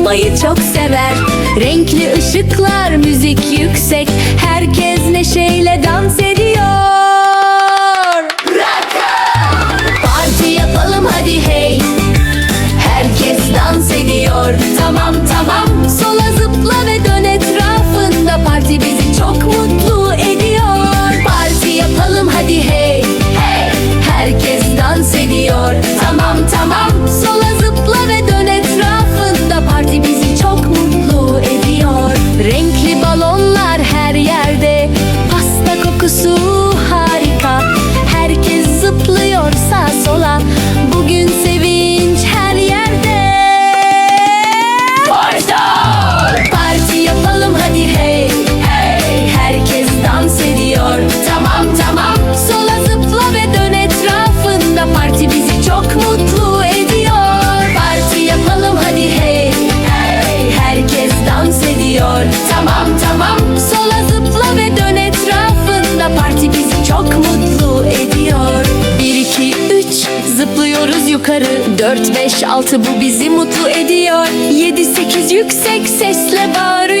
Kutlamayı çok sever. Renkli ışıklar, müzik yüksek. Herkes neşeyle dans ediyor. Parti yapalım hadi hey. Herkes dans ediyor. Tamam tamam. Sola zıpla ve dön etrafında. Parti bizi çok mutlu ediyor. Parti yapalım hadi hey. Hey. Herkes dans ediyor. Tamam tamam. Sola yukarı. 4 5 6 bu bizi mutlu ediyor. 7 8 yüksek sesle sen